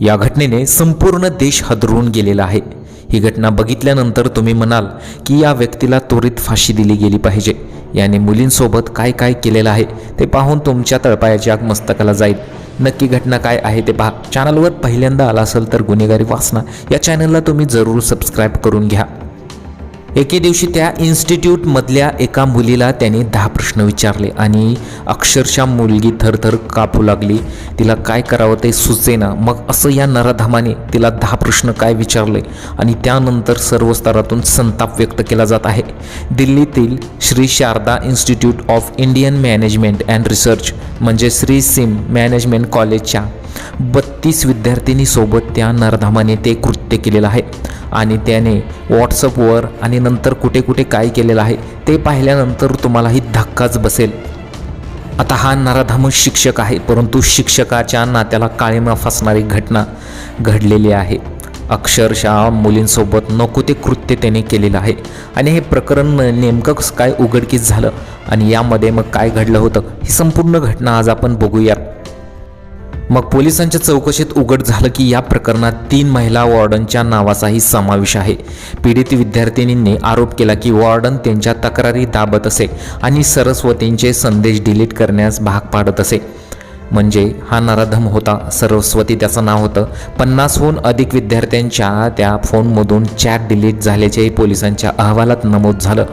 या घटनेने संपूर्ण देश हादरून गेलेला आहे. ही घटना बघितल्यानंतर तुम्ही म्हणाल की या व्यक्तीला त्वरित फाशी दिली गेली पाहिजे. याने मुलींसोबत काय काय केलेलं आहे ते पाहून तुमच्या तळपायाच्या मस्तकाला जाईल. नक्की घटना काय आहे ते पहा. चॅनलवर पहिल्यांदा आला असेल तर गुन्हेगारी वाचना. या चॅनलला तुम्ही जरूर सबस्क्राईब करून घ्या. एके दिवशी त्या इन्स्टिट्यूटमधल्या एका मुलीला त्याने दहा प्रश्न विचारले आणि अक्षरशः मुलगी थरथर कापू लागली. तिला काय करावं ते सुचेना. मग असं या नराधामाने तिला दहा प्रश्न काय विचारले आणि त्यानंतर सर्व स्तरातून संताप व्यक्त केला जात आहे. दिल्लीतील Shri Sharda institute of Indian management and research म्हणजे श्री सिम मॅनेजमेंट कॉलेजच्या बत्तीस विद्यार्थिनीसोबत त्या नरधामाने ते कृत्य केलेलं आहे. आणि त्याने व्हॉट्सअपवर आणि नंतर कुठे कुठे काय केलेलं आहे ते पाहिल्यानंतर तुम्हालाही धक्काच बसेल. आता हा नराधाम शिक्षक आहे परंतु शिक्षकाच्या नात्याला काळीमा फासणारी घटना घडलेली आहे. अक्षरशः मुलींसोबत नको ते कृत्य त्याने केलेलं आहे. आणि हे प्रकरण नेमकं काय उघडकीस झालं आणि यामध्ये मग काय घडलं होतं ही संपूर्ण घटना आज आपण बघूयात. मग पोलिसांच्या चौकशीत उघड झालं की या प्रकरणात तीन महिला वॉर्डनच्या नावाचाही समावेश आहे. पीडित विद्यार्थिनींनी आरोप केला की वॉर्डन त्यांच्या तक्रारी दाबत असे आणि सरस्वतींचे संदेश डिलीट करण्यास भाग पाडत असे. म्हणजे हा नराधम होता सरस्वती त्याचं नाव होतं. पन्नासहून अधिक विद्यार्थ्यांच्या त्या फोनमधून चॅट डिलीट झाल्याचेही पोलिसांच्या अहवालात नमूद झालं.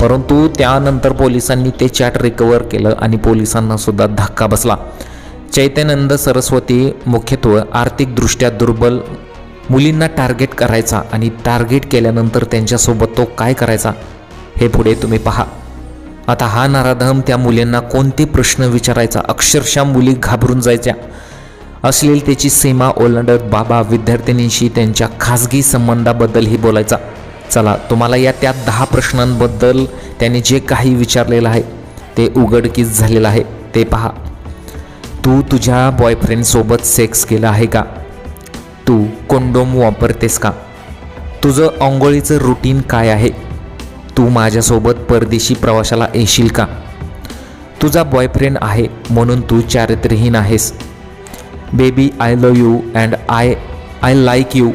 परंतु त्यानंतर पोलिसांनी ते चॅट रिकवर केलं आणि पोलिसांनासुद्धा धक्का बसला. चैतनंद सरस्वती मुख्यत्वे आर्थिकदृष्ट्या दुर्बल मुलींना टार्गेट करायचा आणि टार्गेट केल्यानंतर त्यांच्यासोबत तो काय करायचा हे पुढे तुम्ही पहा. आता हा नराधम त्या मुलींना कोणते प्रश्न विचारायचा? अक्षरशः मुली घाबरून जायच्या. अश्लीलतेची सीमा ओलांडत बाबा विद्यार्थिनींशी त्यांच्या खाजगी संबंधाबद्दलही बोलायचा. चला तुम्हाला या त्या दहा प्रश्नांबद्दल त्याने जे काही विचारलेलं आहे ते उघडकीस झालेलं आहे ते पहा. तू तुझ्या बॉयफ्रेंडसोबत सेक्स केला आहे का? तू कोंडोम वापरतेस का? तुझं आंघोळीचं रुटीन काय आहे? तू माझ्यासोबत परदेशी प्रवासाला येशील का? तुझा बॉयफ्रेंड आहे म्हणून तू चारित्र्यहीन आहेस. Baby I love you and I I like you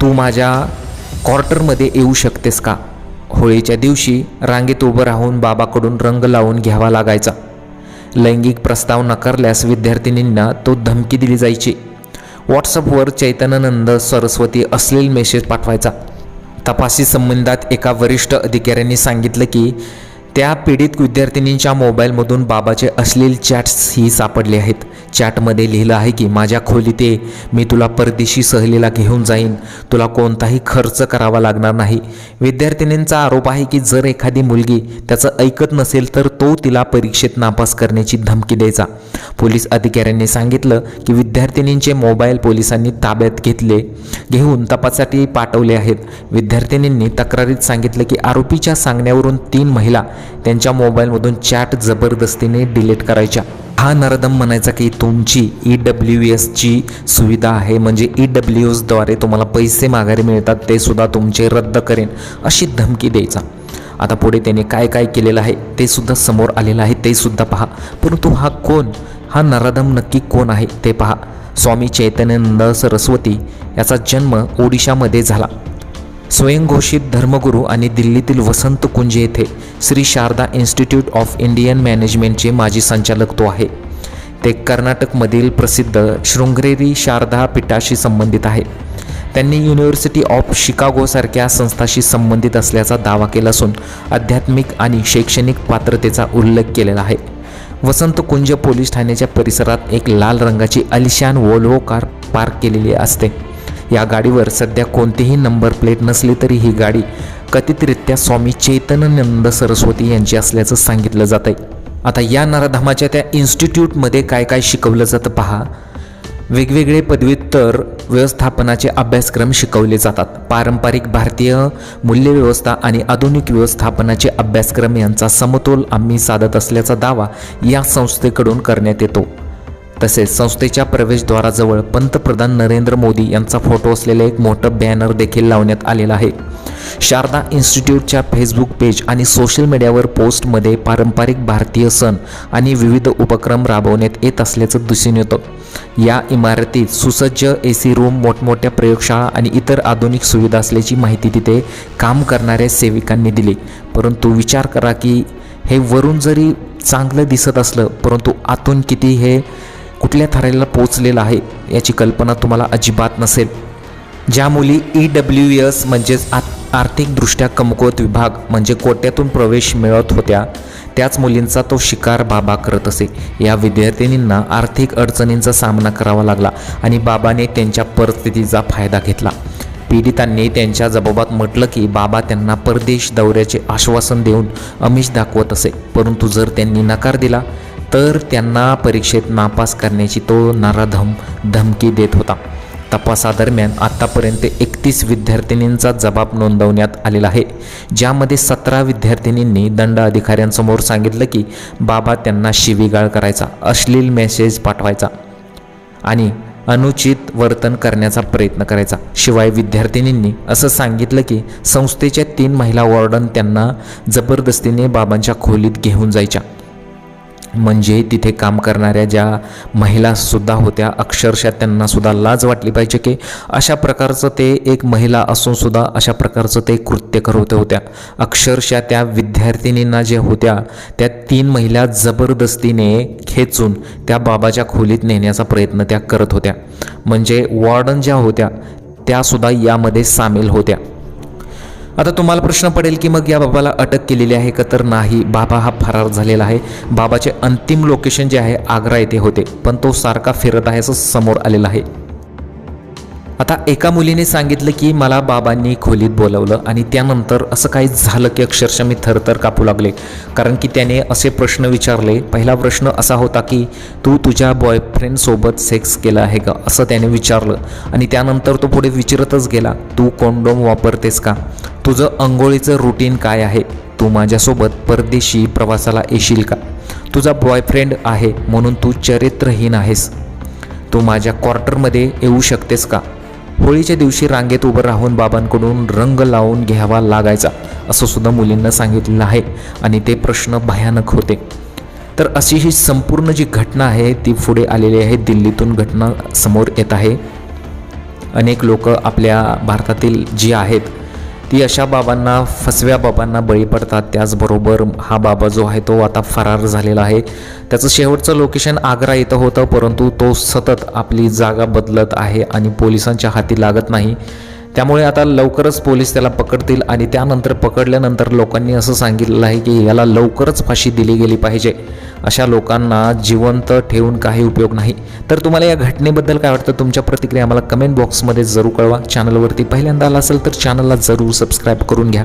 तू माझ्या क्वार्टरमध्ये येऊ शकतेस का? होळीच्या दिवशी रांगेत उभं राहून बाबाकडून रंग लावून घ्यावा लागायचा. लैंगिक प्रस्ताव नकारल्यास विद्यार्थिनींना तो धमकी दिली जायची. व्हॉट्सअपवर चैतन्यानंद सरस्वती असलेल मेसेज पाठवायचा. तपासी संबंधात एका वरिष्ठ अधिकाऱ्यांनी सांगितलं की त्या पीडित विद्यार्थिनींच्या मोबाईलमधून बाबाचे अश्लील चॅट्स ही सापडले आहेत. चॅटमध्ये लिहिलं आहे की माझ्या खोलीत ये मी तुला परदेशी सहलीला घेऊन जाईन. तुला कोणताही खर्च करावा लागणार नाही. विद्यार्थिनींचा आरोप आहे की जर एखादी मुलगी त्याचं ऐकत नसेल तर तो तिला परीक्षेत नापास करण्याची धमकी द्यायचा. पोलीस अधिकाऱ्यांनी सांगितलं की विद्यार्थिनींचे मोबाईल पोलिसांनी ताब्यात घेतले घेऊन तपासासाठी पाठवले आहेत. विद्यार्थिनींनी तक्रारीत सांगितलं की आरोपीच्या सांगण्यावरून तीन महिला त्यांच्या मोबाईलमधून चॅट जबरदस्तीने डिलीट करायच्या. हा नरदम म्हणायचा की तुमची ई डब्ल्यू एसची सुविधा आहे. म्हणजे ई डब्ल्यू एसद्वारे तुम्हाला पैसे माघारी मिळतात ते सुद्धा तुमचे रद्द करेन अशी धमकी द्यायचा. आता पुढे त्याने काय काय केलेलं आहे ते सुद्धा समोर आलेलं आहे ते सुद्धा पहा. परंतु हा कोण? हा नराधम नक्की कोण आहे ते पहा. स्वामी चैतन्यानंद सरस्वती याचा जन्म ओडिशामध्ये झाला. स्वयंघोषित धर्मगुरू आणि दिल्लीतील वसंत कुंज येथे Shri Sharda institute of Indian मॅनेजमेंटचे माजी संचालक तो आहे. ते कर्नाटकमधील प्रसिद्ध शृंगरेरी शारदा पीठाशी संबंधित आहे. त्यांनी युनिव्हर्सिटी ऑफ शिकागोसारख्या संस्थाशी संबंधित असल्याचा दावा केला असून आध्यात्मिक आणि शैक्षणिक पात्रतेचा उल्लेख केलेला आहे. वसंत कुंज पोलीस ठाण्याच्या परिसरात एक लाल रंगाची अलिशान वोल्वो कार पार्क केलेली असते. या गाडीवर सध्या कोणतीही नंबर प्लेट नसली तरी ही गाडी कथितरित्या स्वामी चैतन्यनंद सरस्वती यांची असल्याचं सांगितलं जात आहे आता या नराधामाच्या त्या इन्स्टिट्यूटमध्ये काय काय शिकवलं जातं पहा. वेगवेगळे पदव्युत्तर व्यवस्थापनाचे अभ्यासक्रम शिकवले जातात. पारंपरिक भारतीय मूल्यव्यवस्था आणि आधुनिक व्यवस्थापनाचे अभ्यासक्रम यांचा समतोल आम्ही साधत असल्याचा दावा या संस्थेकडून करण्यात येतो. तसेच संस्थेच्या प्रवेशद्वाराजवळ पंतप्रधान नरेंद्र मोदी यांचा फोटो असलेलं एक मोठं बॅनर देखील लावण्यात आलेलं आहे. शारदा इन्स्टिट्यूटच्या फेसबुक पेज आणि सोशल मीडियावर पोस्टमध्ये पारंपरिक भारतीय सण आणि विविध उपक्रम राबवण्यात येत असल्याचं दिसून येतं. या इमारतीत सुसज्ज ए सी रूम मोठमोठ्या प्रयोगशाळा आणि इतर आधुनिक सुविधा असल्याची माहिती तिथे काम करणाऱ्या सेविकांनी दिली. परंतु विचार करा की हे वरून जरी चांगलं दिसत असलं परंतु आतून किती हे कुठल्या थराला पोचलेला आहे याची कल्पना तुम्हाला अजिबात नसेल. ज्या मुली ई डब्ल्यू एस म्हणजेच आ आर्थिकदृष्ट्या कमकुवत विभाग म्हणजे कोट्यातून प्रवेश मिळत होत्या त्याच मुलींचा तो शिकार बाबा करत असे. या विद्यार्थिनींना आर्थिक अडचणींचा सामना करावा लागला आणि बाबाने त्यांच्या परिस्थितीचा फायदा घेतला. पीडितांनी त्यांच्या जबाबात म्हटलं की बाबा त्यांना परदेश दौऱ्याचे आश्वासन देऊन अमिष दाखवत असे. परंतु जर त्यांनी नकार दिला तर त्यांना परीक्षेत नापास करण्याची तो नराधम धमकी देत होता. तपासादरम्यान आत्तापर्यंत एकतीस विद्यार्थिनींचा जबाब नोंदवण्यात आलेला आहे. ज्यामध्ये सतरा विद्यार्थिनींनी दंड अधिकाऱ्यांसमोर सांगितलं की बाबा त्यांना शिवीगाळ करायचा अश्लील मेसेज पाठवायचा आणि अनुचित वर्तन करण्याचा प्रयत्न करायचा. शिवाय विद्यार्थिनींनी असं सांगितलं की संस्थेच्या तीन महिला वॉर्डन त्यांना जबरदस्तीने बाबांच्या खोलीत घेऊन जायच्या. म्हणजे तिथे काम करणाऱ्या ज्या महिलासुद्धा होत्या अक्षरशः त्यांनासुद्धा लाज वाटली पाहिजे की अशा प्रकारचं ते एक महिला असूनसुद्धा अशा प्रकारचं ते कृत्य करत होत्या. अक्षरशः त्या विद्यार्थिनींना ज्या होत्या त्या तीन महिला जबरदस्तीने खेचून त्या बाबाच्या खोलीत नेण्याचा प्रयत्न त्या करत होत्या. म्हणजे वॉर्डन ज्या होत्या त्यासुद्धा यामध्ये सामील होत्या. आता तुम्हाला प्रश्न पडेल की मग या बाबाला अटक केलेली आहे का? तर नाही. बाबा हा फरार झालेला आहे. बाबाचे अंतिम लोकेशन जे आहे आग्रा येथे होते. पण तो सारखा फिरत आहे असं समोर आलेलं आहे. आता एका मुलीने सांगितलं की मला बाबांनी खोलीत बोलवलं आणि त्यानंतर असं काही झालं की अक्षरशः मी थरथर कापू लागले. कारण की त्याने असे प्रश्न विचारले पहिला प्रश्न असा होता की तू तुझ्या बॉयफ्रेंडसोबत सेक्स केला आहे का? असं त्याने विचारलं. आणि त्यानंतर तो पुढे विचारतच गेला तू कोंडोम वापरतेस का? तुझं अंघोळीचं रुटीन काय आहे? तू माझ्यासोबत परदेशी प्रवासाला येशील का? तुझा बॉयफ्रेंड आहे म्हणून तू चरित्रहीन आहेस. तू माझ्या क्वार्टरमध्ये येऊ शकतेस का? होळीच्या दिवशी रांगेत उभं राहून बाबांकडून रंग लावून घ्यावा लागायचा असं सुद्धा मुलींना सांगितलेलं आहे आणि ते प्रश्न भयानक होते. तर अशी ही संपूर्ण जी घटना आहे ती पुढे आलेली आहे. दिल्लीतून घटना समोर येत आहे. अनेक लोक आपल्या भारतातील जी आहेत ती अशा बाबांना फसव्या बाबांना बळी पडतात. त्याचबरोबर हा बाबा जो आहे तो आता फरार झालेला आहे. त्याचं शेवटचं लोकेशन आग्रा इथं होतं परंतु तो सतत आपली जागा बदलत आहे आणि पोलिसांच्या हाती लागत नाही. त्यामुळे आता लवकरच पोलीस त्याला पकडतील आणि त्यानंतर पकडल्यानंतर लोकांनी असं सांगितलेलं आहे की याला लवकरच फाशी दिली गेली पाहिजे. अशा लोकांना जिवंत ठेवून काही उपयोग नाही. तर तुम्हाला या घटनेबद्दल काय वाटतं? तुमच्या प्रतिक्रिया आम्हाला कमेंट बॉक्समध्ये जरूर कळवा. चॅनलवरती पहिल्यांदा आला असेल तर चॅनलला जरूर सबस्क्राईब करून घ्या.